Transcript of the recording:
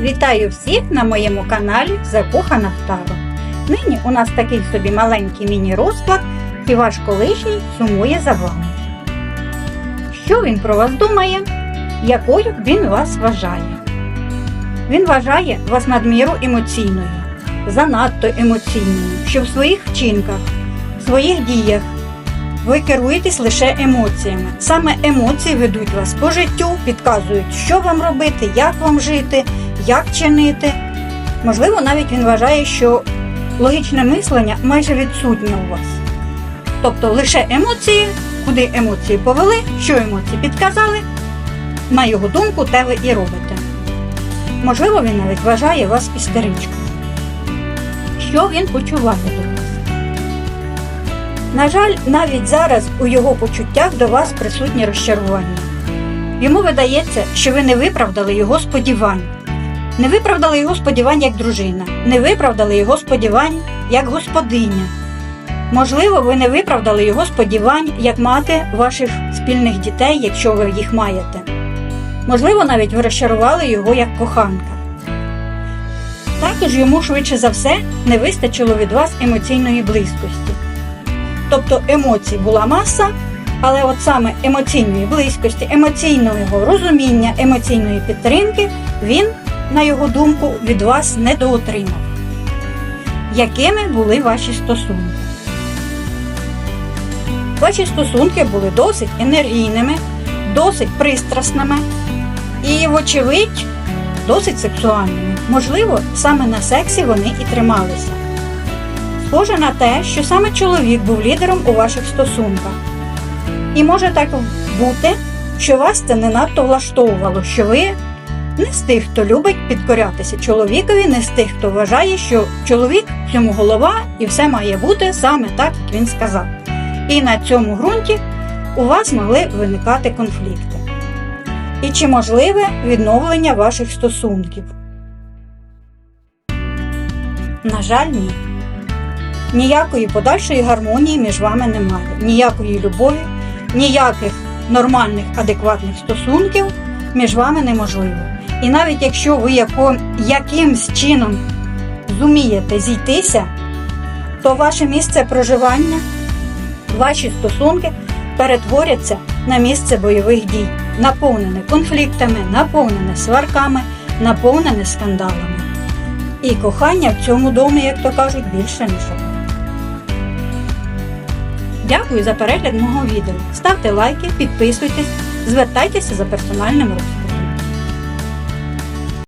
Вітаю всіх на моєму каналі Закохана в Таро. Нині у нас такий собі маленький міні-розклад, і ваш колишній сумує за вами. Що він про вас думає? Якою він вас вважає? Він вважає вас надміру емоційною, занадто емоційною, що в своїх вчинках, в своїх діях ви керуєтесь лише емоціями. Саме емоції ведуть вас по життю, підказують, що вам робити, як вам жити, як чинити. Можливо, навіть він вважає, що логічне мислення майже відсутнє у вас. Тобто лише емоції, куди емоції повели, що емоції підказали, на його думку, те ви і робите. Можливо, він навіть вважає вас істеричкою. Що він почуває до вас? На жаль, навіть зараз у його почуттях до вас присутнє розчарування. Йому видається, що ви не виправдали його сподівань. Не виправдали його сподівань як дружина, не виправдали його сподівань як господиня. Можливо, ви не виправдали його сподівань як мати ваших спільних дітей, якщо ви їх маєте. Можливо, навіть ви розчарували його як коханка. Також йому швидше за все не вистачило від вас емоційної близькості. Тобто емоцій була маса, але от саме емоційної близькості, емоційного розуміння, емоційної підтримки він, на його думку, від вас недоотримав. Якими були ваші стосунки? Ваші стосунки були досить енергійними, досить пристрасними і, вочевидь, досить сексуальними. Можливо, саме на сексі вони і трималися. Схоже на те, що саме чоловік був лідером у ваших стосунках. І може так бути, що вас це не надто влаштовувало, що ви не з тих, хто любить підкорятися чоловікові, не з тих, хто вважає, що чоловік цьому голова і все має бути саме так, як він сказав. І на цьому ґрунті у вас могли виникати конфлікти. І чи можливе відновлення ваших стосунків? На жаль, ні. Ніякої подальшої гармонії між вами немає, ніякої любові, ніяких нормальних, адекватних стосунків між вами неможливо. І навіть якщо ви яко, якимсь чином зумієте зійтися, то ваше місце проживання, ваші стосунки перетворяться на місце бойових дій, наповнене конфліктами, наповнене сварками, наповнене скандалами. І кохання в цьому домі, як то кажуть, більше не. Дякую за перегляд мого відео. Ставте лайки, підписуйтесь, звертайтеся за персональним розкладом.